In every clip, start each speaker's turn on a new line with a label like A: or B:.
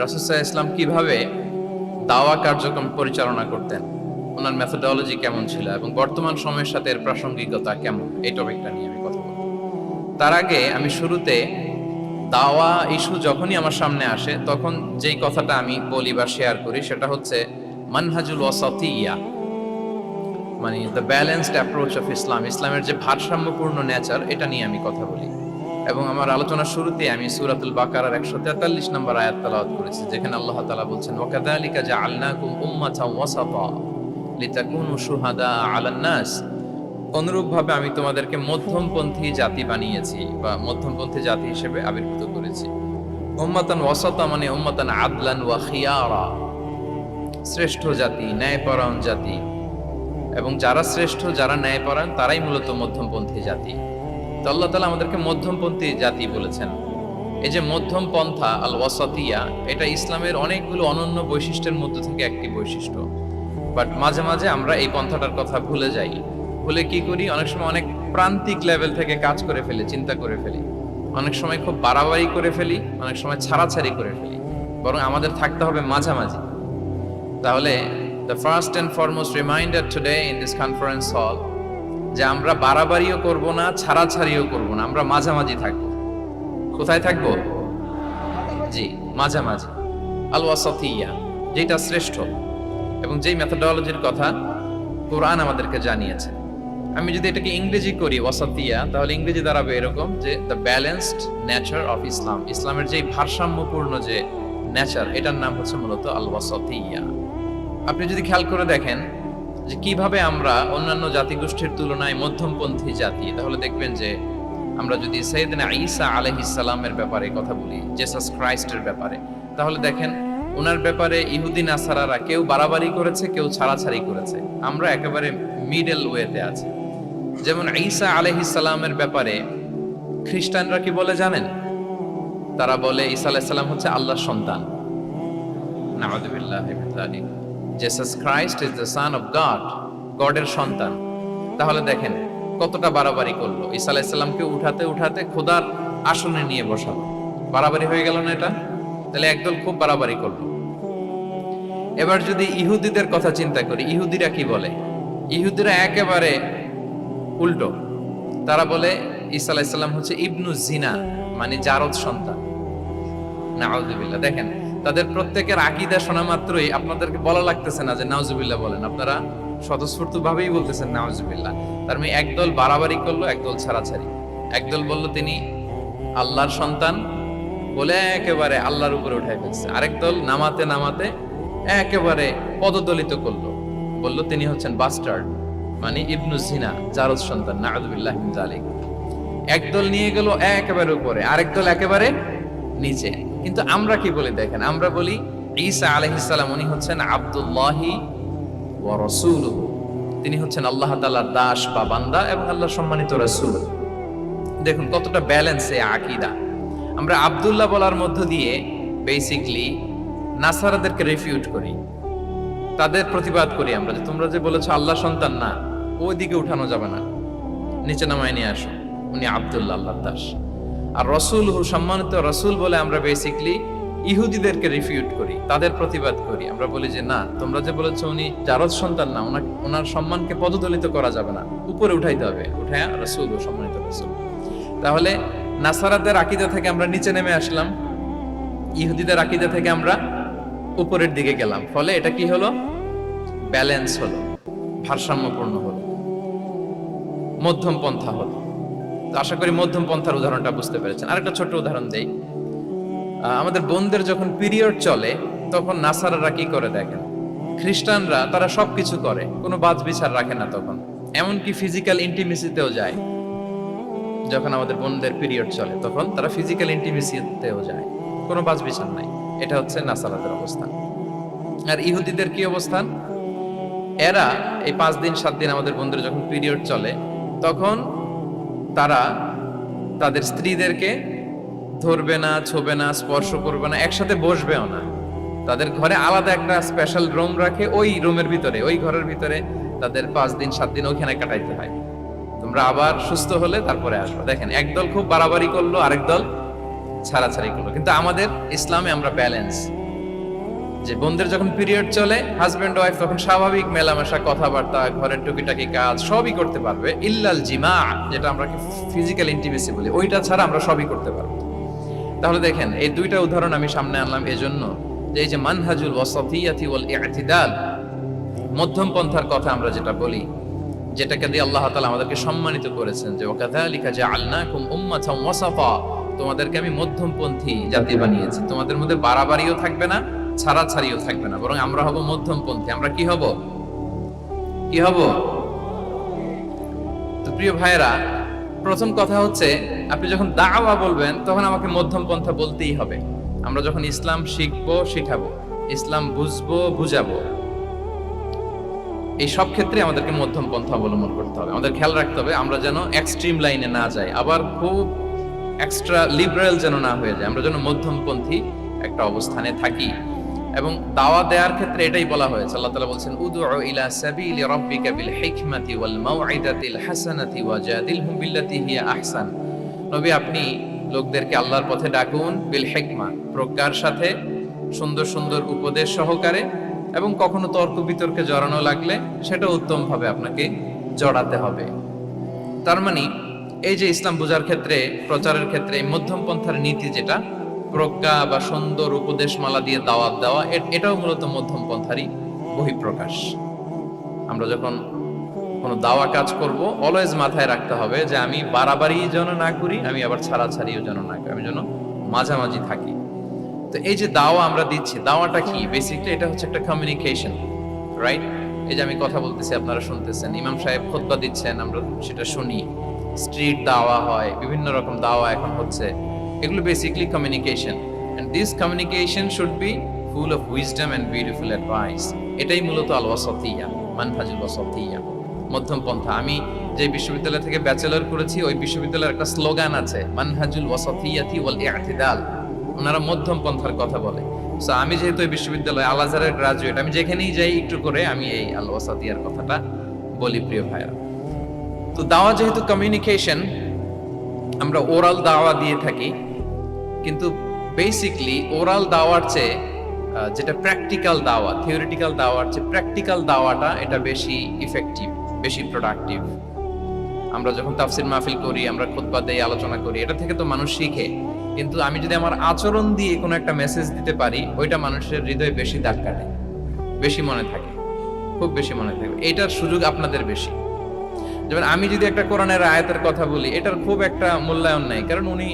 A: রাসুসাহ ইসলাম কীভাবে দাওয়া কার্যক্রম পরিচালনা করতেন? ওনার মেথোডলজি কেমন ছিল এবং বর্তমান সময়ের সাথে এর প্রাসঙ্গিকতা কেমন? এই টপিকটা নিয়ে আমি কথা বলব। তার আগে আমি শুরুতে দাওয়া ইস্যু যখনই আমার সামনে আসে, তখন যেই কথাটা আমি বলি বা শেয়ার করি, সেটা হচ্ছে মানহাজুল ওয়াসাতিয়া মানে the balanced approach of Islam ইসলামের যে ভারসাম্যপূর্ণ নেচার এটা নিয়ে আমি কথা বলি। এবং আমার আলোচনার শুরুতে আমি সুরাতুল বাকারার একশো তেতাল্লিশ নম্বর আয়াত তালাওয়াত করেছি, যেখানে আল্লাহ তালা বলছেন ওয়াকাদালিকা যা আল্লাকুম উম্মাতা ওয়াসাতা লিতাকুনু শুহাদা আলান নাস অনুরূপভাবে আমি তোমাদেরকে মধ্যমপন্থী জাতি বানিয়েছি বা মধ্যমপন্থী জাতি হিসেবে আবির্ভূত করেছি। উম্মাতান ওয়াসাতা মানে উম্মাতান আদলান ওয়া খিয়ারা, শ্রেষ্ঠ জাতি, ন্যায়পরায়ণ জাতি। এবং যারা শ্রেষ্ঠ, যারা ন্যায়পরায়ণ, তারাই মূলত মধ্যমপন্থী জাতি। তো আল্লাহ তালা আমাদেরকে মধ্যমপন্থী জাতি বলেছেন। এই যে মধ্যম পন্থা আল ওয়াসাতিয়া এটা ইসলামের অনেকগুলো অনন্য বৈশিষ্ট্যের মধ্যে থেকে একটি বৈশিষ্ট্য। বাট মাঝে মাঝে আমরা এই পন্থাটার কথা ভুলে যাই। ভুলে কি করি? অনেক সময় অনেক প্রান্তিক লেভেল থেকে কাজ করে ফেলি, চিন্তা করে ফেলি। অনেক সময় খুব বাড়াবাড়ি করে ফেলি, অনেক সময় ছাড়াছাড়ি করে ফেলি। বরং আমাদের থাকতে হবে মাঝামাঝি। তাহলে the first and foremost reminder today in this conference হল যে আমরা বাড়াবাড়িও করব না, ছাড়াছাড়িও করব না, আমরা মাঝামাঝি থাকব। কোথায় থাকব? জি, মাঝামাঝি। আল ওয়াসাতিয়া যেটা শ্রেষ্ঠ এবং যেই মেথোডলজির কথা কোরআন আমাদেরকে জানিয়েছে। আমি যদি এটাকে ইংরেজি করি ওয়াসাতিয়া তাহলে ইংরেজি দাঁড়াবে এরকম যে the balanced nature of Islam ইসলামের যেই ভারসাম্যপূর্ণ যে নেচার এটার নাম হচ্ছে মূলত আল ওয়াসাতিয়া আপনি যদি খেয়াল করে দেখেন যে কীভাবে আমরা অন্যান্য জাতিগোষ্ঠীর তুলনায় মধ্যমপন্থী জাতি, তাহলে দেখবেন যে আমরা যদি সৈয়দিনা ঈসা আলহিসাল্লামের ব্যাপারে কথা বলি জেসাস ক্রাইস্টের ব্যাপারে, তাহলে দেখেন ওনার ব্যাপারে ইহুদি নাসারারা কেউ বাড়াবাড়ি করেছে, কেউ ছাড়াছাড়ি করেছে। আমরা একেবারে মিডল ওয়েতে আছি। যেমন ঈসা আলহিসাল্লামের ব্যাপারে খ্রিস্টানরা কি বলে জানেন? তারা বলে ঈসা আলাইসাল্লাম হচ্ছে আল্লাহর সন্তান। নামাদুবিল্লাহ Jesus Christ is the son of God গডের সন্তান। তাহলে দেখেন, কতটা বাড়াবাড়ি করল। ঈসা আলাইসাল্লামকে উঠাতে উঠাতে খোদার আসনে নিয়ে বসালো। বাড়াবাড়ি হয়ে গেল না এটা? তাহলে একদল খুব বাড়াবাড়ি করল। এবার যদি ইহুদিদের কথা চিন্তা করি, ইহুদিরা কি বলে? ইহুদিরা একেবারে উল্টো। তারা বলে, ঈসা আলাইসাল্লাম হচ্ছে ইবনু জিনা মানে জারদ সন্তান। নাউজুবিল্লাহ, দেখেন তাদের প্রত্যেকের আকিদা শোনা মাত্রই আপনাদেরকে বলা লাগতেছে না যে নাউজুবিল্লাহ বলেন। আপনারা স্বতঃস্ফূর্ত ভাবেই বলতেছেন নাউজুবিল্লাহ। তার মানে একদল বাড়াবাড়ি করল, একদল ছাড়াছাড়ি। একদল বলল তিনি আল্লাহর সন্তান বলে একেবারে আল্লাহর উপরে উঠাই ফেলছে। আরেক দল নামাতে নামাতে একেবারে পদদলিত করল। বলল তিনি হচ্ছেন বাস্টার্ড মানে ইবনু জিনা, জারদ সন্তান, নাউজুবিল্লাহ মিন জালিক একদল নিয়ে গেল একেবারে উপরে, আরেক দল একেবারে নিচে। কিন্তু আমরা কি বলি দেখেন, আমরা বলি ঈসা আলহিসাল্লাম উনি হচ্ছেন আব্দুল্লাহি রসুল তিনি হচ্ছেন আল্লাহ তাআলার দাস বা বান্দা এবং আল্লাহ সম্মানিত রসুল। দেখুন কতটা ব্যালেন্স এ আকিদা। আমরা আব্দুল্লাহ বলার মধ্য দিয়ে বেসিকলি নাসারাদেরকে রেফিউট করি। তাদের প্রতিবাদ করি আমরা যে তোমরা যে বলেছ আল্লাহ সন্তান না ওই দিকে উঠানো যাবে না। নিচে নামায় নিয়ে আসো। উনি আব্দুল্লাহ আল্লাহ দাস। আর রসুল হু সম্মানিত রসুল বলে আমরা বেসিকলি ইহুদিদেরকে রিফিউট করি, তাদের প্রতিবাদ করি। আমরা বলি যে, না, তোমরা যে বলেছ উনি জারদ সন্তান না, ওনার সম্মানকে পদদলিত করা যাবে না, উপরে উঠাইতে হবে। উঠায় রসুল ও সম্মানিত রসুল। তাহলে নাসারাদের আকিদা থেকে আমরা নিচে নেমে আসলাম। ইহুদিদের আকিদা থেকে আমরা উপরের দিকে গেলাম। ফলে এটা কি হলো? ব্যালেন্স হলো, ভারসাম্যপূর্ণ হলো মধ্যম পন্থা হলো। আশা করি মধ্যম পন্থার উদাহরণটা বুঝতে পেরেছেন। আরেকটা ছোট্ট উদাহরণ দেই। আমাদের বোনদের যখন পিরিয়ড চলে, তখন নাসারারা কি করে দেখেন? খ্রিস্টানরা তারা সবকিছু করে, কোনো বাজ বিচার রাখে না তখন। এমনকি ফিজিক্যাল ইন্টিমেসিতেও যায়। যখন আমাদের বোনদের পিরিয়ড চলে, তখন তারা ফিজিক্যাল ইন্টিমেসিতেও যায়। কোনো বাজ বিচার নাই। এটা হচ্ছে নাসারাদের অবস্থান। আর ইহুদিদের কি অবস্থান? এরা এই পাঁচ দিন, সাত দিন আমাদের বন্ধুরা যখন পিরিয়ড চলে, তখন তারা তাদের স্ত্রীদেরকে ধরবে না, ছোবে না, স্পর্শ করবে না, একসাথে বসবেও না। তাদের ঘরে আলাদা একটা স্পেশাল রুম রাখে, ওই রুমের ভিতরে, ওই ঘরের ভিতরে তাদের পাঁচ দিন, সাত দিন ওইখানে কাটাইতে হয়। তোমরা আবার সুস্থ হলে তারপরে আসব। দেখেন, একদল খুব বাড়াবাড়ি করল আরেক দল ছাড়াছাড়ি করল। কিন্তু আমাদের ইসলামে আমরা ব্যালেন্স যে বোনদের যখন পিরিয়ড চলে হাজব্যান্ড ওয়াইফ তখন স্বাভাবিক মেলামেশা, কথাবার্তা, ঘরের টুকিটাকি কাজ, সবই করতে পারবে। ইল্লাল জিমা, যেটা আমরা ফিজিক্যাল ইন্টিমেসি বলি, ওইটা ছাড়া আমরা সবই করতে পারব। তাহলে দেখেন, এই দুইটা উদাহরণ আমি সামনে আনলাম এজন্য যে এই যে মানহাজুল ওয়াসাতিয়াতি ওয়াল ইআতিদাল মধ্যম পন্থার কথা আমরা যেটা বলি, যেটাকে দিয়ে আল্লাহ তালা আমাদেরকে সম্মানিত করেছেন যে, ওয়াকাযালিকা জাআলনাকুম উম্মাতান ওয়াসাফা তোমাদেরকে আমি মধ্যমপন্থী জাতি বানিয়েছি। তোমাদের মধ্যে বাড়াবাড়িও থাকবে না ছাড়াছাড়িও থাকবে না, বরং আমরা হব মধ্যমপন্থী। আমরা কি হব? কি হব? তো প্রিয় ভাইয়েরা, প্রথম কথা হচ্ছে, আপনি যখন দাওয়া বলবেন, তখন আমাকে মধ্যম পন্থা বলতেই হবে। আমরা যখন ইসলাম শিখব, শিখাবো। ইসলাম বুঝব, বুঝাবো। এই সব ক্ষেত্রে আমাদেরকে মধ্যম পন্থা অবলম্বন করতে হবে। আমাদের খেয়াল রাখতে হবে, আমরা যেন এক্সট্রিম লাইনে না যাই, আবার খুব এক্সট্রা লিবারেল যেন না হয়ে যায় আমরা যেন মধ্যমপন্থী একটা অবস্থানে থাকি। এবং দাওয়া দেওয়ার ক্ষেত্রে এটাই বলা হয়েছে। আল্লাহ তাআলা বলছেন উদউ ইলা সাবিলি রাব্বিকা বিল হিকমাতি ওয়াল মাউইদাতিল হাসানাতি ওয়াজাদিলহুম বিল্লাতি হিয়া আহসান। নবী, আপনি লোকদেরকে আল্লাহর পথে ডাকুন বিল হিকমা, প্রজ্ঞার সাথে, সুন্দর সুন্দর উপদেশ সহকারে এবং কখনো তর্ক বিতর্কে জড়ানো লাগলে সেটা উত্তমভাবে আপনাকে জড়াতে হবে। তার মানে এই যে ইসলাম বোঝার ক্ষেত্রে, প্রচারের ক্ষেত্রে, মধ্যম পন্থার নীতি যেটা প্রজ্ঞা বা সুন্দর উপদেশমালা দিয়ে দাওয়াত দেওয়া এটাও মূলত মধ্যম পন্থারই বহিঃপ্রকাশ। আমরা যখন কোনো দাওয়া কাজ করব, অলওয়েজ মাথায় রাখতে হবে যে আমি বাড়াবাড়ি যেন না করি, আমি আবার ছাড়াছাড়িও যেন না করি, আমি যেন মাঝামাঝি থাকি। তো এই যে দাওয়া আমরা দিচ্ছি, দাওয়াটা কি? বেসিকলি এটা হচ্ছে একটা কমিউনিকেশন রাইট এই যে আমি কথা বলতেছি, আপনারা শুনতেছেন, ইমাম সাহেব খোতবা দিচ্ছেন, আমরা সেটা শুনি। স্ট্রিট দাওয়া হয়, বিভিন্ন রকম দাওয়া এখন হচ্ছে। এগুলো basically communication and this communication should be full of wisdom and beautiful advice এটাই মূলত আল ওয়াসাতিয়া মানহাজুল ওয়াসাতিয়া, মধ্যম পন্থা। আমি যে বিশ্ববিদ্যালয় থেকে ব্যাচেলর করেছি, ওই বিশ্ববিদ্যালয়ের একটা স্লোগান আছে মানহাজুল ওয়াসাতিয়াতি ওয়াল ইআতিদাল ওনারা মধ্যম পন্থার কথা বলে। সো আমি যেহেতু এই বিশ্ববিদ্যালয় আল আজহারের গ্রাজুয়েট আমি যেখানেই যাই একটু করে আমি এই আল ওয়াসাতিয়ার কথাটা বলি, প্রিয় ভাইরা তো দাওয়া যেহেতু কমিউনিকেশন আমরা ওরাল দাওয়া দিয়ে থাকি। কিন্তু বেসিকলি ওরাল দাওয়ার চেয়ে যেটা প্র্যাকটিক্যাল দাওয়া থিওরিটিক্যাল দাওয়ার চেয়ে প্র্যাকটিক্যাল দাওয়াটা এটা বেশি ইফেক্টিভ বেশি প্রোডাক্টিভ আমরা যখন তাফসির মাহফিল করি, আমরা খুতবা দেই, আলোচনা করি, এটা থেকে তো মানুষ শিখে। কিন্তু আমি যদি আমার আচরণ দিয়ে কোনো একটা মেসেজ দিতে পারি, ওইটা মানুষের হৃদয়ে বেশি দাগ কাটে, বেশি মনে থাকে, খুব বেশি মনে থাকে। এটার সুযোগ আপনাদের বেশি। যেমন আমি যদি একটা কোরআনের আয়াতের কথা বলি, এটার খুব একটা মূল্যায়ন নাই, কারণ উনি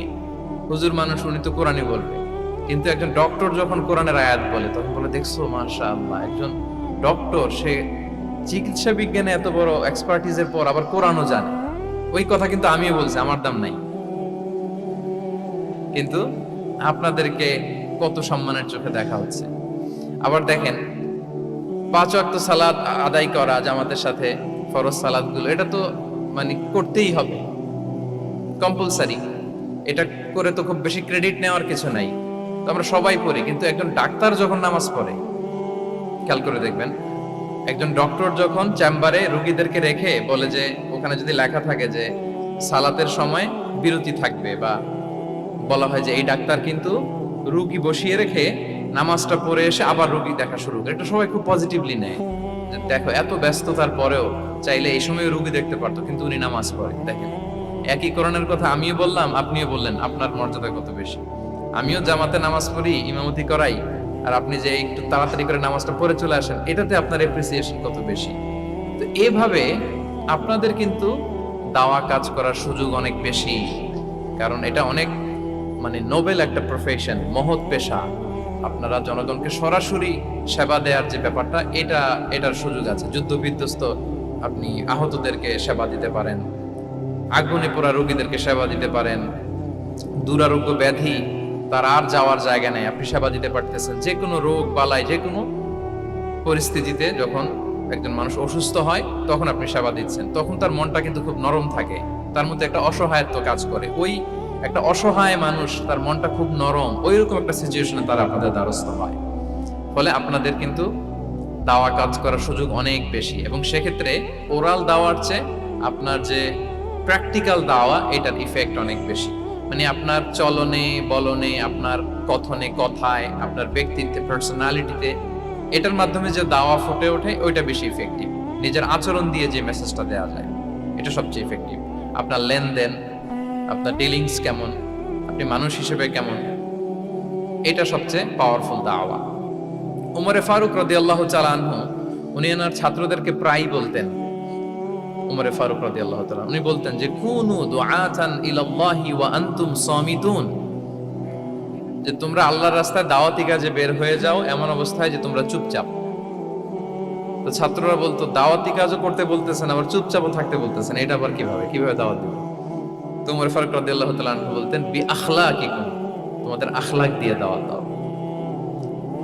A: হুজুর মানুষ, উনি তো কোরআনই বলবে। কিন্তু একজন ডক্টর যখন কোরআনের আয়াত বলে, তখন বলে, দেখছ মাশা আল্লাহ একজন ডক্টর, সে চিকিৎসা বিজ্ঞানে এত বড় এক্সপার্টিজের পর আবার কোরআনও জানে। ওই কথা কিন্তু আমিও বলছি, আমার দাম নাই। কিন্তু আপনাদেরকে কত সম্মানের চোখে দেখা হচ্ছে। আবার দেখেন, পাঁচ ওয়াক্ত সালাদ আদায় করা, জামাতের সাথে ফরজ সালাদগুলো এটা তো মানে করতেই হবে। কম্পালসারি। এটা করে তো খুব বেশি ক্রেডিট নেওয়ার কিছু নাই। তো আমরা সবাই পড়ি, কিন্তু একজন ডাক্তার যখন নামাজ পড়ে, খেয়াল করে দেখবেন, একজন ডক্টর যখন চেম্বারে রুগীদেরকে রেখে বলে যে, ওখানে যদি লেখা থাকে যে, সালাতের সময় বিরতি থাকবে বা বলা হয় যে, এই ডাক্তার কিন্তু রুগী বসিয়ে রেখে নামাজটা পড়ে এসে আবার রুগী দেখা শুরু করে। এটা সবাই খুব পজিটিভলি নেয়। দেখো, এত ব্যস্ততার পরেও চাইলে এই সময় রুগী দেখতে পারতো, কিন্তু উনি নামাজ পড়ে, দেখেন। একই করণের কথা আমিও বললাম, আপনিও বললেন, আপনার মর্যাদা কত বেশি? আমিও জামাতে নামাজ পড়ি, ইমামতি করাই, আর আপনি যে একটু তাড়াতাড়ি করে নামাজটা পড়ে চলে আসেন, এটাতে আপনার এপ্রিসিয়েশন কত বেশি? তো এভাবে আপনাদের কিন্তু দাওয়া কাজ করার সুযোগ অনেক বেশি, কারণ এটা অনেক মানে নোবেল একটা প্রফেশন মহৎ পেশা। আপনারা জনগণকে সরাসরি সেবা দেওয়ার যে ব্যাপারটা, এটা, এটার সুযোগ আছে। যুদ্ধ বিধ্বস্ত আপনি আহতদেরকে সেবা দিতে পারেন। আগুনে পোড়া রোগীদেরকে সেবা দিতে পারেন। দুরারোগ্য ব্যাধি তার আর যাওয়ার জায়গা নেই। আপনি সেবা দিতে পারতেছেন। যে কোনো রোগ বালায় যে কোনো পরিস্থিতিতে যখন একজন মানুষ অসুস্থ হয়, তখন আপনি সেবা দিচ্ছেন। তখন তার মনটা কিন্তু খুব নরম থাকে। তার মধ্যে একটা অসহায়ত্ব কাজ করে। ওই একটা অসহায় মানুষ তার মনটা খুব নরম। ওই রকম একটা সিচুয়েশনে তারা আপনাদের দ্বারস্থ হয়। ফলে আপনাদের কিন্তু দাওয়া কাজ করার সুযোগ অনেক বেশি। এবং সেক্ষেত্রে ওরাল দাওয়ার চেয়ে আপনার যে প্র্যাকটিক্যাল দাওয়া, এটার ইফেক্ট অনেক বেশি। মানে আপনার চলনে, বলনে, আপনার কথনে, কথায়, আপনার ব্যক্তিত্বে পার্সোনালিটিতে এটার মাধ্যমে যে দাওয়া ফুটে ওঠে, ওইটা বেশি ইফেক্টিভ নিজের আচরণ দিয়ে যে মেসেজটা দেওয়া যায়, এটা সবচেয়ে ইফেক্টিভ আপনার লেনদেন, আপনার ডিলিংস কেমন, আপনি মানুষ হিসেবে কেমন, এটা সবচেয়ে পাওয়ারফুল দাওয়া। উমরে ফারুক রদি আল্লাহ চালানহু উনি ওনার ছাত্রদেরকে প্রায়ই বলতেন উমরে ফারুক রদি আল্লাহ তাআলা উনি বলতেন যে, কুনু দুআতান ইলাল্লাহি ওয়া আনতুম সামিতুন। যে, তোমরা আল্লাহর রাস্তায় দাওয়াতি কাজে বের হয়ে যাও এমন অবস্থায় যে, তোমরা চুপচাপ। তো ছাত্ররা বলতো, দাওয়াতি কাজও করতে বলতেছেন, আবার চুপচাপও থাকতে বলতেছেন। এটা আবার কীভাবে? কীভাবে দাওয়াত দিবে? তো ফারুক রাদিয়াল্লাহু তাআলা আনহু বলতেন, বি আখলাকিকুম, তোমাদের আখলাক দিয়ে দাওয়াত দাও।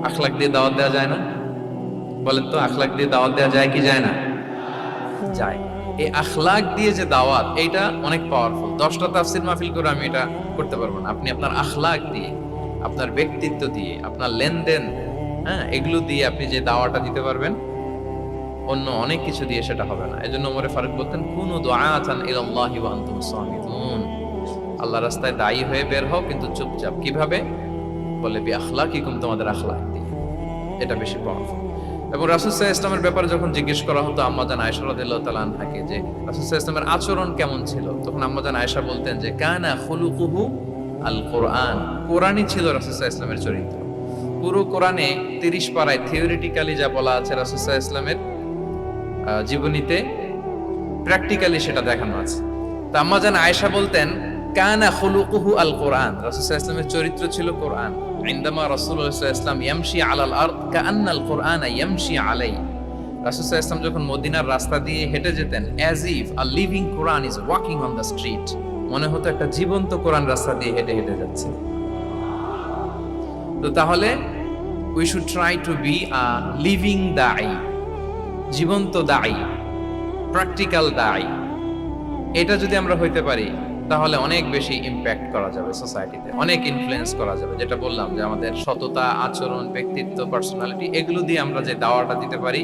A: আখলাক দিয়ে দাওয়াত দেওয়া যায় না? বলেন তো, আখলাক দিয়ে দাওয়াত দেওয়া যায় কি যায় না? যায়। এই আখলাক দিয়ে যে দাওয়াত, এইটা অনেক পাওয়ারফুল দশটা তাফসির মাহফিল করে আমি এটা করতে পারব না। আপনি আপনার আখলাক দিয়ে, আপনার ব্যক্তিত্ব দিয়ে, আপনার লেনদেন হ্যাঁ এগুলো দিয়ে আপনি যে দাওয়াটা দিতে পারবেন, অন্য অনেক কিছু দিয়ে সেটা হবে না। এজন্য ওমরে ফারুক বলতেন, কুনু দুআতান ইলাল্লাহি ওয়া আনতুম আল্লাহ রাস্তায় দায়ী হয়ে বের হও, কিন্তু চুপচাপ। কীভাবে? বলে, বি আখলাকিকুম তোমাদের আখলাক দিয়ে। এটা বেশি পাওয়ারফুল এবং রাসুসাহ ইসলামের ব্যাপারে যখন জিজ্ঞেস করা হতো আম্মাজান আয়সা রাদিয়াল্লাহু তাআলা আনহাকে যে রাসুসাহ ইসলামের আচরণ কেমন ছিল, তখন আম্মাজান আয়েশা বলতেন যে, কানা খুলুকুহু আল কোরআন কোরআনই ছিল রাসুসাহ ইসলামের চরিত্র। পুরো কোরআনে তিরিশ পাড়ায় থিওরিটিক্যালি যা বলা আছে রাসুসাহ ইসলামের জীবনীতে প্র্যাকটিক্যালি সেটা দেখানো আছে। তা আম্মাজান আয়েশা বলতেন, কানা খুলুকুহু আল কোরআন রাসূলুল্লাহ ইসলামের চরিত্র ছিল কোরআন। ইনদামা রাসূলুল্লাহ ইসলাম ইয়ামশি আলাল আরদ কাআন্নাল কোরআন ইয়ামশি আলাই রাসূলুল্লাহ ইসলাম যখন মদিনার রাস্তা দিয়ে হেঁটে যেতেন as if a living Quran is walking on the street মনে হতো একটা জীবন্ত কোরআন রাস্তা দিয়ে হেঁটে হেঁটে যাচ্ছে। তো তাহলে we should try to be a living দাই জীবন্ত দায়ী প্র্যাকটিক্যাল দায়ী এটা যদি আমরা হইতে পারি তাহলে অনেক বেশি ইম্প্যাক্ট করা যাবে সোসাইটিতে অনেক ইনফ্লুয়েন্স করা যাবে। যেটা বললাম যে আমাদের সততা, আচরণ, ব্যক্তিত্ব পার্সোনালিটি এগুলো দিয়ে আমরা যে দাওয়াটা দিতে পারি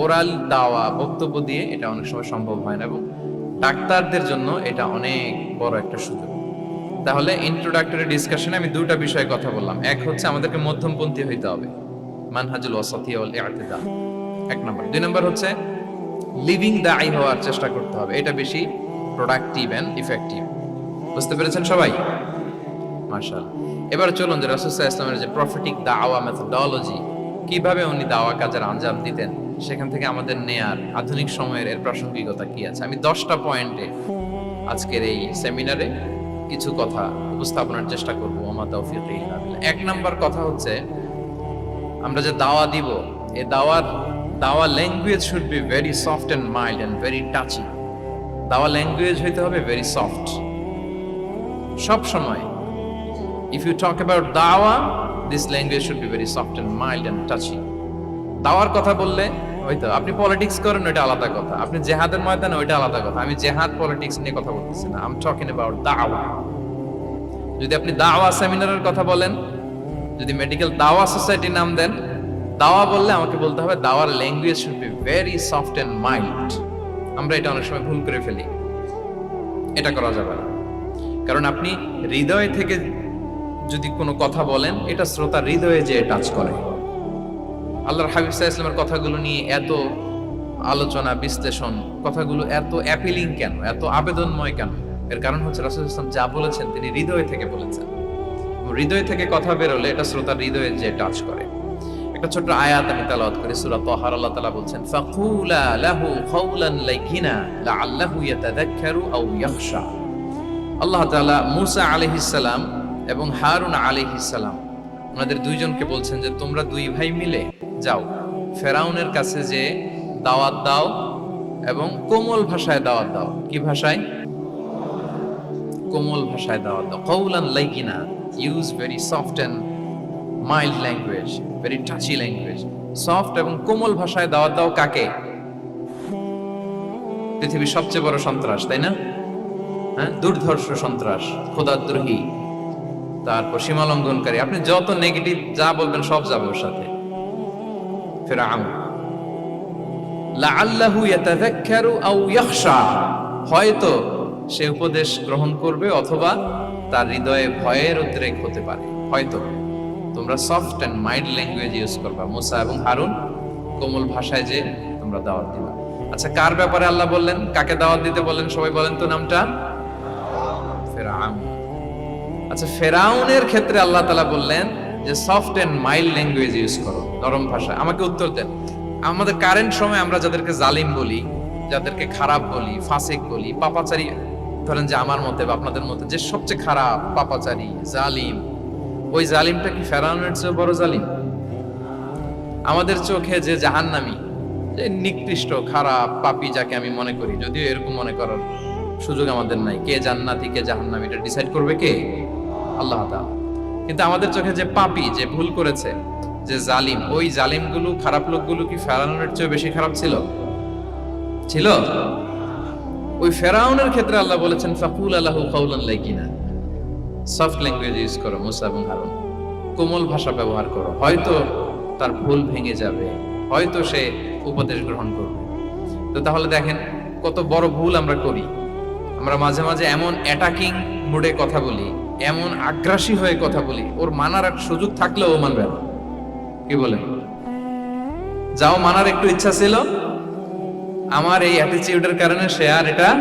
A: ওরাল দাওয়া, বক্তব্য দিয়ে এটা অনেক সময় সম্ভব হয় না এবং ডাক্তারদের জন্য এটা অনেক বড় একটা সুযোগ। তাহলে ইন্ট্রোডাক্টরি ডিসকাশনে আমি দুটা বিষয়ে কথা বললাম। এক হচ্ছে আমাদেরকে মধ্যমপন্থী হইতে হবে। মানহাজুল ওয়াসাতিয়া ওয়াল এক নম্বর। দুই নম্বর হচ্ছে লিভিং দায়ী হওয়ার চেষ্টা করতে হবে। এটা বেশি প্রোডাক্টিভ এন্ড ইফেক্টিভ বুঝতে পেরেছেন সবাই? মার্শাল এবার চলুন যে রাসুসাহ ইসলামের যে প্রফিটিক দাওয়া মেথোডলজি কীভাবে উনি দাওয়া কাজের আঞ্জাম দিতেন, সেখান থেকে আমাদের নেয়ার আধুনিক সময়ের এর প্রাসঙ্গিকতা কি আছে? আমি দশটা পয়েন্টে আজকের এই সেমিনারে কিছু কথা উপস্থাপনের চেষ্টা করব, ওমা তৌফিক এক নাম্বার কথা হচ্ছে, আমরা যে দাওয়া দিব এই দাওয়ার, দাওয়া language should be very soft and mild and very touchy দাওয়া ল্যাঙ্গুয়েজ হইতে হবে ভেরি সফট সব সময় ইফ ইউ টক অ্যাবাউট দাওয়া this language should be very soft and mild and touchy দাওয়ার কথা বললে হয়তো আপনি পলিটিক্স করেন, ওইটা আলাদা কথা। আপনি জেহাদের ময়দানে, ওইটা আলাদা কথা। আমি জেহাদ পলিটিক্স নিয়ে কথা বলতেছি না। আম টকিং অ্যাবাউট দাওয়া। যদি আপনি দাওয়া সেমিনারের কথা বলেন, যদি মেডিকেল দাওয়া সোসাইটির নাম দেন, দাওয়া বললে আমাকে বলতে হবে, দাওয়ার language should be very soft and mild আমরা এটা অনেক সময় ভুল করে ফেলি। এটা করা যাবে না। কারণ আপনি হৃদয় থেকে যদি কোনো কথা বলেন, এটা শ্রোতার হৃদয়ে যে টাচ করে। আল্লাহর হাবিব সাহা ইসলামের কথাগুলো নিয়ে এত আলোচনা, বিশ্লেষণ, কথাগুলো এত অ্যাপিলিং কেন? এত আবেদনময় কেন? এর কারণ হচ্ছে রাসুল ইসলাম যা বলেছেন, তিনি হৃদয় থেকে বলেছেন। হৃদয় থেকে কথা বেরোলে এটা শ্রোতার হৃদয়ে যে টাচ করে। একটা ছোট্ট আয়াত আমি তেলাওয়াত করি, সূরা তাহার। আল্লাহ তাআলা বলছেন, ফাকুলা লাহু কাওলান লাইকিনা লাআল্লাহু ইয়াতাযাক্কারু আও ইয়াখশা। আল্লাহ তাআলা মূসা আলাইহিস সালাম এবং হারুন আলাইহিস সালাম, ওনাদের দুইজনকে বলছেন যে, তোমরা দুই ভাই মিলে যাও, ফেরাউনের কাছে যে দাওয়াত দাও এবং কোমল ভাষায় দাওয়াত দাও। কি ভাষায়? কোমল ভাষায় দাওয়াত দাও। কৌলান লাইকিনা use very soft and mild language very touchy language soft এবং কোমল ভাষায় দাওয়াত দাও কাকে? পৃথিবীর সবচেয়ে বড় সন্ত্রাস, তাই না? হ্যাঁ? দুর্ধর্ষ সন্ত্রাস খোদাদ্রোহী তারপর সীমা লঙ্ঘনকারী আপনি যত নেগেটিভ যা বলবেন সব যাবে ওর সাথে। ফেরাউন, লাআল্লাহু ইয়াতাযাক্কারু আও ইয়াখশা। হয়তো সে উপদেশ গ্রহণ করবে অথবা তার হৃদয়ে ভয়ের উদ্রেক হতে পারে, হয়তো। তোমরা soft and mild language use করবা। মুসা এবং হারুন কোমল ভাষায় যে তোমরা দাওয়াত দিবা। আচ্ছা কার ব্যাপারে আল্লাহ বললেন? কাকে দাওয়াত দিতে বললেন সবাই বলেন তো নামটা। ফেরাউন। আচ্ছা ফেরাউনের ক্ষেত্রে আল্লাহ তালা বললেন যে soft and mild language use করো, নরম ভাষা আমাকে উত্তর দেন। আমাদের কারেন্ট সময় আমরা যাদেরকে জালিম বলি, যাদেরকে খারাপ বলি, ফাসিক বলি, পাপাচারী, ধরেন যে আমার মতে বা আপনাদের মতে, যে সবচেয়ে খারাপ, পাপাচারী, জালিম ওই জালিমটা কি ফেরাউনের চেয়ে বড় জালিম? আমাদের চোখে যে জাহান্নামি, যে নিকৃষ্ট, খারাপ পাপী যাকে আমি মনে করি, যদিও এরকম মনে করার সুযোগ আমাদের নাই। কে জান্নাতি, কে জাহান্নামি, এটা ডিসাইড করবে কে? আল্লাহ কিন্তু আমাদের চোখে যে পাপী, যে ভুল করেছে, যে জালিম, ওই জালিমগুলো, খারাপ লোকগুলো কি ফেরাউনের চেয়ে বেশি খারাপ ছিল? ছিল? ওই ফেরাউনের ক্ষেত্রে আল্লাহ বলেছেন, ফাকুল আল্লাহু কাউলান লাইকিনা। সফট ল্যাঙ্গুয়েজ ইউজ করো, মুসা এবং হারুন। কোমল ভাষা ব্যবহার করো। হয়তো তার ভুল ভেঙে যাবে। হয়তো সে উপদেশ গ্রহণ করবে। তো তাহলে দেখেন, কত বড় ভুল আমরা করি। আমরা মাঝে মাঝে এমন অ্যাটাকিং মুডে কথা বলি, এমন আগ্রাসী হয়ে কথা বলি, ওর মানার এক সুযোগ থাকলেও ও মানবে না। কি বলেন? যাও, মানার একটু ইচ্ছা ছিল। আমার এই অ্যাটিটিউডের কারণে সে আর এটা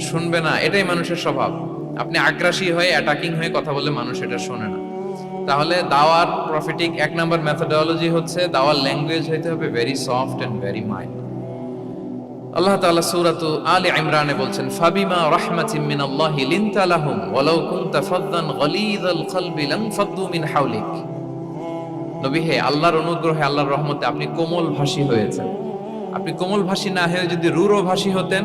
A: শুনবে না। এটাই মানুষের স্বভাব। আপনি আগ্রাসী হয়ে অ্যাটাকিং হয়ে কথা বললে মানুষ এটা শোনে না। তাহলে দাওয়ার প্রফিটিক এক নাম্বার মেথোডোলজি হচ্ছে, দাওয়ার ল্যাঙ্গুয়েজ হইতে হবে very soft and very mild আল্লাহ তাআলা সূরাতু আলে ইমরানে বলছেন, ফাবিমা রাহমাতিন মিনাল্লাহি লিনতা লাহুম, ওয়ালাউ কুনতা ফাদদান গলিযাল কলবি লাম ফাদ্দু মিন হাওলিক। নবী, হে আল্লাহর অনুগ্রহে, আল্লাহর রহমতে আপনি কোমল ভাষী হয়েছেন। আপনি কোমল ভাষী না হয়ে যদি রূঢ় ভাষী হতেন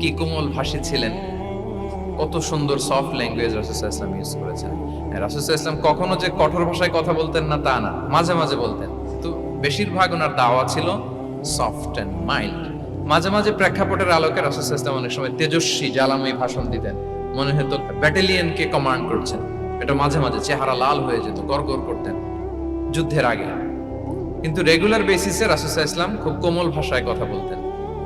A: কি কোমল ভাষী ছিলেন? কত সুন্দর সফট ল্যাঙ্গুয়েজ ইসলাম ইউজ করেছেন। রাসুসাহ ইসলাম কখনো যে কঠোর ভাষায় কথা বলতেন না তা না, মাঝে মাঝে বলতেন। তো বেশিরভাগ ওনার দাওয়া ছিল সফট অ্যান্ড মাইল্ড মাঝে মাঝে প্রেক্ষাপটের আলোকে রাসুসাহ ইসলাম অনেক সময় তেজস্বী, জ্বালাময়ী ভাষণ দিতেন। মনে হতো ব্যাটালিয়নকে কমান্ড করছেন। এটা মাঝে মাঝে চেহারা লাল হয়ে যেত, গড়গড় করতেন যুদ্ধের আগে। কিন্তু রেগুলার বেসিসে রাসুসাহ ইসলাম খুব কোমল ভাষায় কথা বলতেন।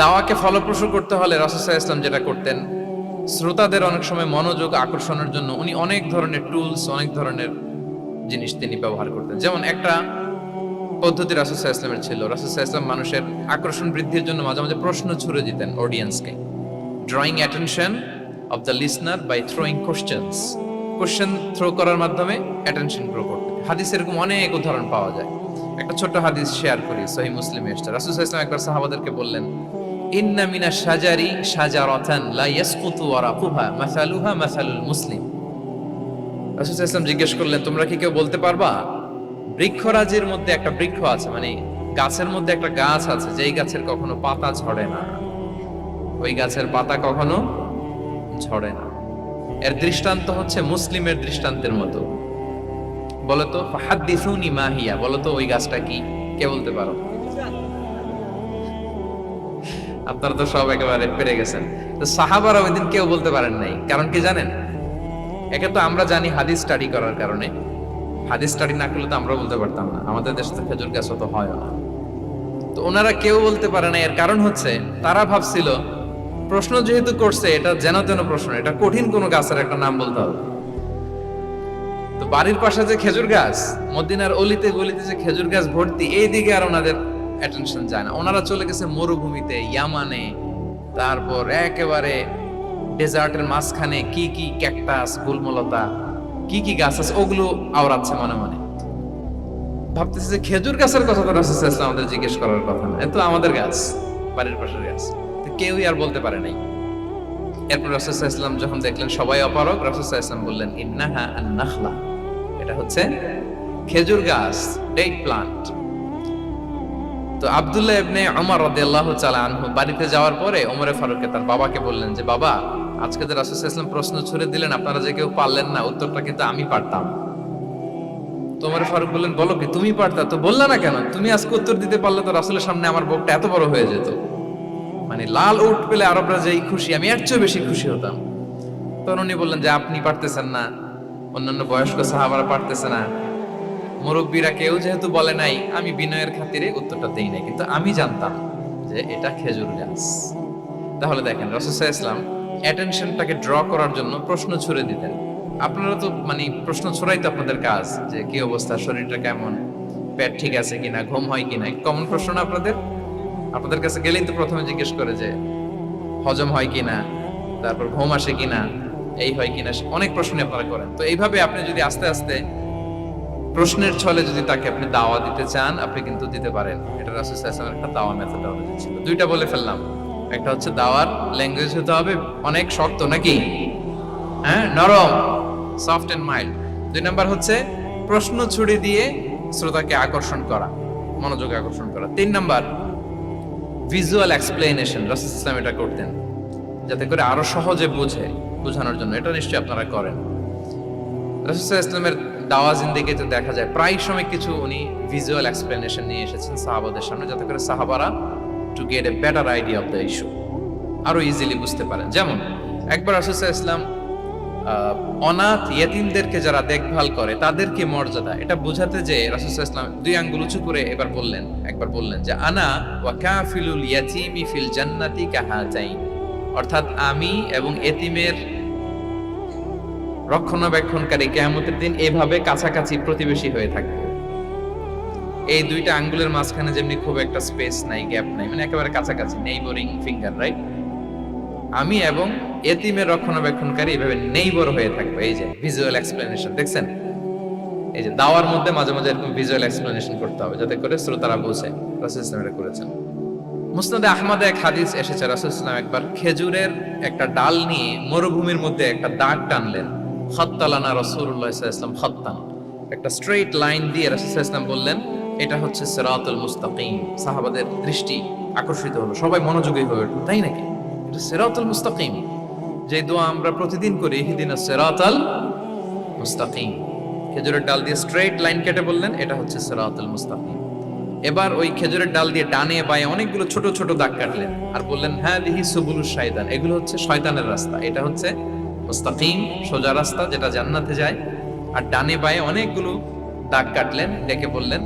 A: দাওয়াকে ফলপ্রসূ করতে হলে রাসুসাহ ইসলাম যেটা করতেন, শ্রোতাদের অনেক সময় মনোযোগ আকর্ষণের জন্য উনি অনেক ধরনের টুলস অনেক ধরনের জিনিস তিনি ব্যবহার করতেন। যেমন একটা পদ্ধতি রাসুসাহ ইসলামের ছিল। রাসুসাহ ইসলাম মানুষের আকর্ষণ বৃদ্ধির জন্য মাঝে মাঝে প্রশ্ন ছুড়ে দিতেন অডিয়েন্সকে drawing attention of the listener by throwing questions question throw করার মাধ্যমে অ্যাটেনশন গ্রো করতে হাদিস এরকম অনেক উদাহরণ পাওয়া যায়। একটা ছোট্ট হাদিস শেয়ার করি সহি মুসলিম এসছে। রাসুল ইসলাম একবার সাহাবাদেরকে বললেন ইন্না মিনা শাজারি শাজারাতান লা ইয়াসকুতু ওয়ারাকুহা, মাসালুহা মাসালুল মুসলিম। রাসূল ইসলাম জিজ্ঞেস করলেন, তোমরা কি কেউ বলতে পারবা? বৃক্ষরাজির মধ্যে একটা বৃক্ষ আছে মানে গাছের মধ্যে একটা গাছ আছে, যেই গাছের কখনো পাতা ঝরে না। ওই গাছের পাতা কখনো ঝরে না। এর দৃষ্টান্ত হচ্ছে মুসলিমের দৃষ্টান্তের মতো। বলতো হাদ্দিসুনি মাহিয়া বলতো, ওই গাছটা কি? কে বলতে পারো? আপনারা তো সব একেবারে পেরে গেছেন। তো সাহাবারা ওই দিন কেউ বলতে পারেন নাই, কারণ কি জানেন? একে তো আমরা জানি হাদিস স্টাডি করার কারণে। হাদিস স্টাডি না করলে তো আমরা বলতে পারতাম না। আমাদের দেশে তো খেজুর গাছ অত হয় না। তো ওনারা কেউ বলতে পারে না এর কারণ হচ্ছে, তারা ভাবছিল, প্রশ্ন যেহেতু করছে, এটা যেন তেন প্রশ্ন, এটা কঠিন কোনো গাছের একটা নাম বলতে হবে। তো বাড়ির পাশে যে খেজুর গাছ, মদিনার অলিতে গলিতে যে খেজুর গাছ ভর্তি এই দিকে আর ওনাদের অ্যাটেনশন যায় না। ওনারা চলে গেছে মরুভূমিতে, ইয়ামানে, তারপর একেবারে ডেজার্টের মাঝখানে কি কি ক্যাকটাস, গুলমলতা, কি কি গাছ আছে, ওগুলো আওড়াচ্ছে মনে মনে। ভাবতেছে যে খেজুর গাছের কথা তো রাসুল আমাদের জিজ্ঞেস করার কথা না। এ তো আমাদের গাছ, বাড়ির পাশের গাছ। তো কেউই আর বলতে পারে নাই। এরপর রাসুল ইসলাম যখন দেখলেন সবাই অপারক রাসুল ইসলাম বললেন, ইন্নাহা আন নাখলা এটা হচ্ছে খেজুর গাছ, ডেট প্লান্ট। তো আব্দুল্লাহ ইবনে ওমর রাদিয়াল্লাহু আনহু বাড়িতে যাওয়ার পরে ওমরে ফারুককে তার বাবাকে বললেন যে, বাবা, আজকে যে রাসূল সাল্লাল্লাহু প্রশ্ন ছুড়ে দিলেন, আপনারা যে কেউ পারলেন না, উত্তরটা কিন্তু আমি পারতাম। তো ওমরে ফারুক বললেন, বলো কি, তুমি পারতা? তো বললা না কেন, তুমি আজকে উত্তর দিতে পারলে তো রাসূলের সামনে আমার বুকটা এত বড় হয়ে যেত। মানে লাল উট পেলে আরবরা যেই খুশি, আমি এর চেয়ে বেশি খুশি হতাম। তখন উনি বললেন যে, আপনি পারতেছেন না, অন্যান্য বয়স্ক সাহাবারা পারতেছে না। মুরব্বীরা কেউ যেহেতু বলে নাই, আমি বিনয়ের খাতিরে উত্তরটা দেই নাই, কিন্তু আমি জানতাম যে এটা খেজুর গাছ। তাহলে দেখেন রসুসা ইসলাম অ্যাটেনশনটাকে ড্র করার জন্য প্রশ্ন ছুড়ে দিতেন। আপনারা তো মানে প্রশ্ন ছড়াই তো আপনাদের কাজ, যে কি অবস্থা, শরীরটা কেমন, পেট ঠিক আছে কিনা, ঘুম হয় কিনা কমন প্রশ্ন আপনাদের? আপনাদের কাছে গেলেই তো প্রথমে জিজ্ঞেস করে যে, হজম হয় কিনা, তারপর ঘুম আসে কিনা, এই হয় কিনা, অনেক প্রশ্ন আপনারা করেন। তো এইভাবে আপনি যদি আস্তে আস্তে প্রশ্নের ছলে যদি তাকে আপনি দাওয়া দিতে চান, আপনি কিন্তু দিতে পারেন। এটা রাসুল সাল্লামের একটা দাওয়া মেথোডলজি ছিল। দুইটা বলে ফেললাম। একটা হচ্ছে দাওয়ার ল্যাঙ্গুয়েজ হতে হবে, অনেক শক্ত নাকি? হ্যাঁ নরম সফট এন্ড মাইল্ড দুই নাম্বার হচ্ছে প্রশ্ন ছুড়ে দিয়ে শ্রোতাকে আকর্ষণ করা, মনোযোগ আকর্ষণ করা। তিন নাম্বার ভিজুয়াল এক্সপ্লেনেশন রাসুল ইসলাম এটা করতেন, যাতে করে আরও সহজে বুঝে, বোঝানোর জন্য। এটা নিশ্চয়ই আপনারা করেন। রাসুল ইসলামের দাওয়া জিন্দিগিতে দেখা যায়। প্রায় সময় কিছু উনি ভিজুয়াল এক্সপ্লেনেশন নিয়ে এসেছেন সাহাবাদের সামনে, যাতে করে সাহাবারা to get a better idea of the issue আরও ইজিলি বুঝতে পারেন। যেমন, একবার রাসুল ইসলাম অনাথ ইয়েতিমদেরকে যারা দেখভাল করে, তাদেরকে মর্যাদা, এটা বোঝাতে যে রাসুল ইসলাম দুই আঙ্গুল উঁচু করে এবার বললেন, একবার বললেন যে, আনা ওয়া কাফিলুল ইয়াতিমি ফিল জান্নাতি কাহাতাইন। অর্থাৎ আমি এবং এতিমের রক্ষণাবেক্ষণকারী কেয়ামতের দিন এভাবে কাছাকাছি প্রতিবেশী হয়ে থাকবে। এই দুইটা আঙ্গুলের মাঝখানে যেমনি খুব একটা স্পেস নাই, গ্যাপ নাই মানে একেবারে কাছাকাছি নেইবরিং ফিঙ্গার রাইট আমি এবং এতিমের রক্ষণাবেক্ষণকারী এভাবে নেইবর হয়ে থাকবে। এই যে ভিজুয়াল এক্সপ্লেনেশন দেখছেন? এই যে দাওয়ার মধ্যে মাঝে মাঝে এরকম ভিজুয়াল এক্সপ্লেনেশন করতে হবে, যাতে করে শ্রোতারা বোঝে রাসূল করেছেন। মুসনাদে আহমদে এক হাদিস এসেছে, রাসূল ইসলাম একবার খেজুরের একটা ডাল নিয়ে মরুভূমির মধ্যে একটা দাগ টানলেন। খত্তালানা রসুল্লাহ ইসলাম খত্তান একটা স্ট্রেট লাইন দিয়ে রাসূল বললেন, এটা হচ্ছে সিরাতুল মুস্তাকিম। সাহাবাদের দৃষ্টি আকর্ষিত হলো। সবাই মনোযোগী হয়ে উঠল, তাই নাকি? এটা সিরাতুল মুস্তাকিম। যে দোয়া আমরা প্রতিদিন করি, ইহদিনা সিরাতাল মুস্তাকিম। খেজুরের ডাল দিয়ে স্ট্রেট লাইন কেটে বললেন, এটা হচ্ছে সিরাতুল মুস্তাকিম। এবার ওই খেজুরের ডাল দিয়ে ডানে বায়ে অনেকগুলো ছোট ছোট দাগ কাটলেন আর বললেন হ্যাঁ দিহি সুবুলুস শায়তান। এগুলো হচ্ছে শয়তানের রাস্তা। এটা হচ্ছে মুস্তাকিম সোজা রাস্তা যেটা জান্নাতে যায়। আর ডানে বায়ে অনেকগুলো দাগ কাটলেন, ডেকে বললেন,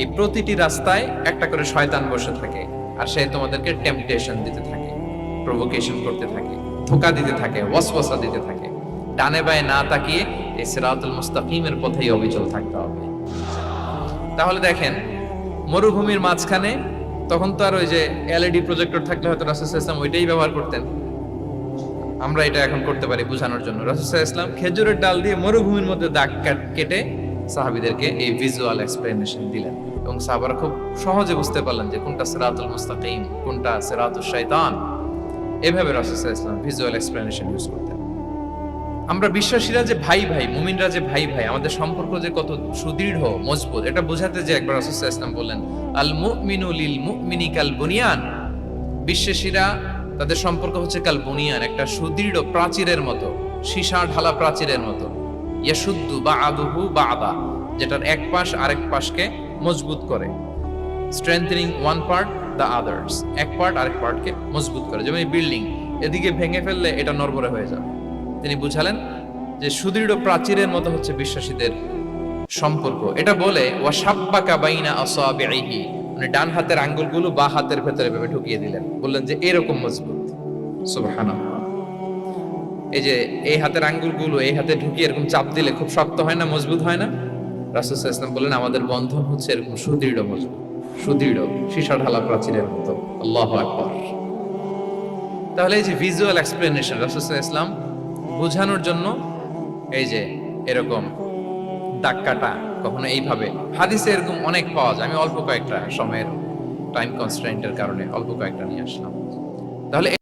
A: এই প্রতিটি রাস্তায় একটা করে শয়তান বসে থাকে আর সে তোমাদেরকে টেম্পটেশন দিতে থাকে প্রভোকেশন করতে থাকে, ধোকা দিতে থাকে ওয়াসওয়াসা দিতে থাকে। ডানে বায়ে না তাকিয়ে এই সিরাতুল মুস্তাকিমের পথেই অবিচল থাকতে হবে। তাহলে দেখেন, মরুভূমির মাঝখানে তখন তো আর ওই যে এলইডি প্রজেক্টর থাকলে হয়তো রাসুল ওইটাই ব্যবহার করতেন। আমরা এটা এখন করতে পারি বোঝানোর জন্য। রাসুল ইসলাম খেজুরের ডাল দিয়ে মরুভূমির মধ্যে দাগ কেটে সাহাবিদেরকে এই ভিজুয়াল এক্সপ্লেনেশন দিলেন। এবং সাহাবারা খুব সহজে বুঝতে পারলেন যে কোনটা সিরাতুল মুস্তাকিম, কোনটা সিরাতুল শয়তান। এভাবে রাসুল ইসলাম ভিজুয়াল এক্সপ্লেনেশন ইউজ করতেন। আমরা বিশ্বাসীরা যে ভাই ভাই, মুমিনরা যে ভাই ভাই, আমাদের সম্পর্ক যে কত সুদৃঢ়, মজবুত, এটা বোঝাতে যে একবার রাসূল সাল্লাল্লাহু আলাইহি ওয়াসাল্লাম বললেন, আল মুমিনু লিল মুমিনি কাল বুনিয়ান। বিশ্বাসীরা তাদের সম্পর্ক হচ্ছে কাল বুনিয়ান একটা সুদৃঢ় প্রাচীরের মতো, সীসা ঢালা প্রাচীরের মতো। ইয়াশুদ্দু বা আদুহু বা আদা যেটার এক পাশ আরেক পাশকে মজবুত করে। Strengthening one part the others এক পার্ট আরেক পার্টকে মজবুত করে। যেমন বিল্ডিং এদিকে ভেঙে ফেললে এটা নরবরে হয়ে যাবে। তিনি বুঝালেন যে সুদৃঢ় প্রাচীরের মতো হচ্ছে বিশ্বাসীদের সম্পর্ক। এটা বলে ওয়াসাব্বাকা বাইনা আসাবিহি মানে ডান হাতের আঙ্গুলগুলো বা হাতের ভেতরে ভেবে ঢুকিয়ে দিলেন। বললেন যে, এরকম মজবুত। সুবহানাল্লাহ। এই যে, এই হাতের আঙ্গুলগুলো, এই হাতে ঢুকিয়ে এরকম চাপ দিলে খুব শক্ত হয় না, মজবুত হয় না? রাসূল আলাইহি বললেন, আমাদের বন্ধন হচ্ছে এরকম সুদৃঢ় মজবুত, সুদৃঢ়, সীসা ঢালা প্রাচীরের মতো। আল্লাহু আকবার। তাহলে এই যে ভিজুয়াল এক্সপ্লেনেশন রাসূল ইসলাম বোঝানোর জন্য এই যে, এরকম দাগ কাটা কখনো এইভাবে। হাদিসে এরকম অনেক পাওয়া যায়। আমি অল্প কয়েকটা সময়ের টাইম কনস্ট্রেন্টের কারণে অল্প কয়েকটা নিয়ে আসলাম। তাহলে